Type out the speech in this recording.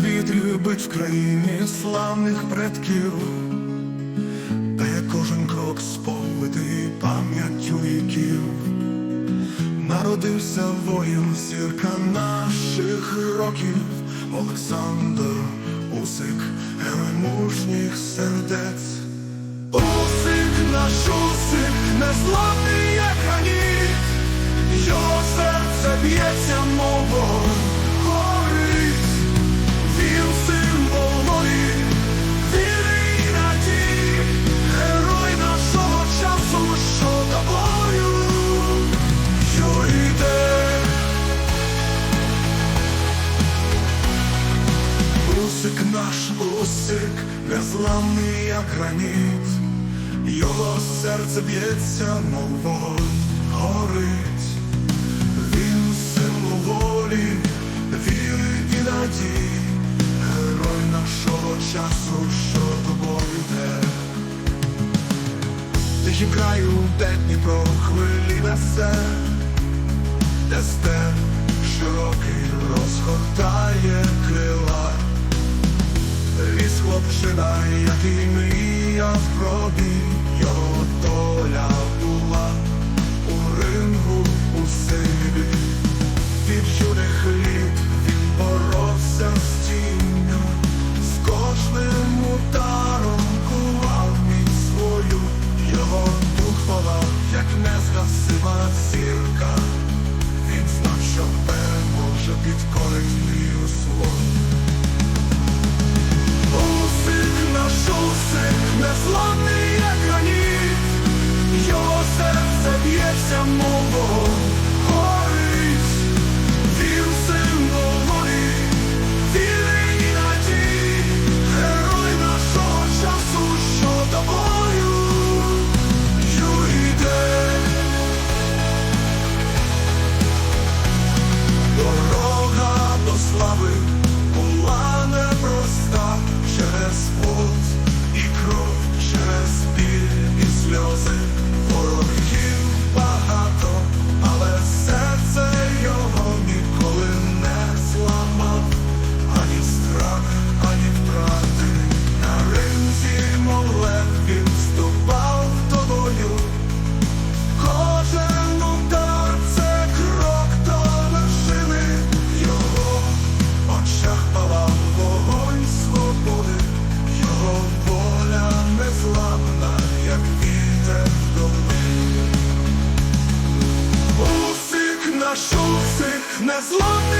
світ любить в країні славних предків, Дає кожен крок сповити пам'яттю віків, народився воїн, зірка наших років, Олександр Усик, герой мужніх сердець, Усик нашого. Осик наш усик незламний, як граніт, його серце б'ється, мов вогонь горить, він силу волі, віри і надії, герой нашого часу, що тобою йде. Тихім краю, де Дніпро хвилі несе, де степ широкий розгортає. smooth.